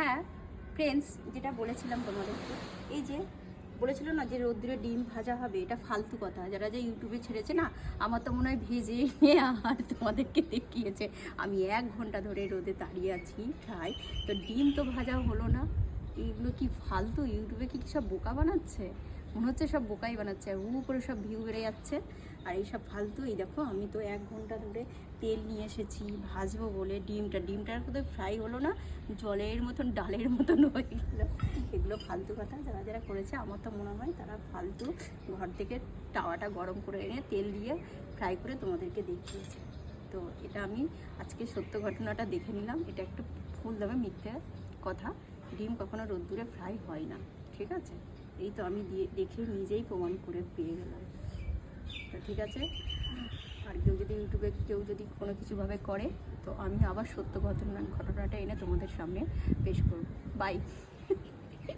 হ্যাঁ ফ্রেন্ডস যেটা বলেছিলাম তোমাদেরকে, এই যে বলেছিল না যে রৌদ্রে ডিম ভাজা হবে, এটা ফালতু কথা। যারা যে ইউটিউবে ছেড়েছে না, আমার তো মনে হয় ভেজে আর তোমাদেরকে দেখিয়েছে। আমি এক ঘণ্টা ধরে রোদে দাঁড়িয়ে আছি খাই তো ডিম তো ভাজা হলো না। এগুলো কি ফালতু? ইউটিউবে কি কি সব বোকা বানাচ্ছে? মনে হচ্ছে সব বোকাই বানাচ্ছে, আর উ করে সব ভিউ বেড়ে যাচ্ছে। আর এইসব ফালতু, এই দেখো, আমি তো এক ঘণ্টা ধরে তেল নিয়ে এসেছি, ভাজবো বলে ডিমটা। ডিমটার কোথাও ফ্রাই হলো না, জলের মতন, ডালের মতন হয়ে গেলো। এগুলো ফালতু কথা, যারা যারা করেছে, আমার তো মনে হয় তারা ফালতু ঘর থেকে টাওয়াটা গরম করে এনে তেল দিয়ে ফ্রাই করে তোমাদেরকে দেখিয়েছে। তো এটা আমি আজকে সত্য ঘটনাটা দেখে নিলাম। এটা একটু ফুল দামে মিথ্যে কথা। ডিম কখনো রোদ্দুরে ফ্রাই হয় না, ঠিক আছে? এই তো আমি দিয়ে দেখে নিজেই প্রমাণ করে পেয়ে গেলাম। তো ঠিক আছে? আর কেউ যদি ইউটিউবে কেউ যদি কোনো কিছুভাবে করে, তো আমি আবার সত্য ঘটনা ঘটনাটা এনে তোমাদের সামনে পেশ করব। বাই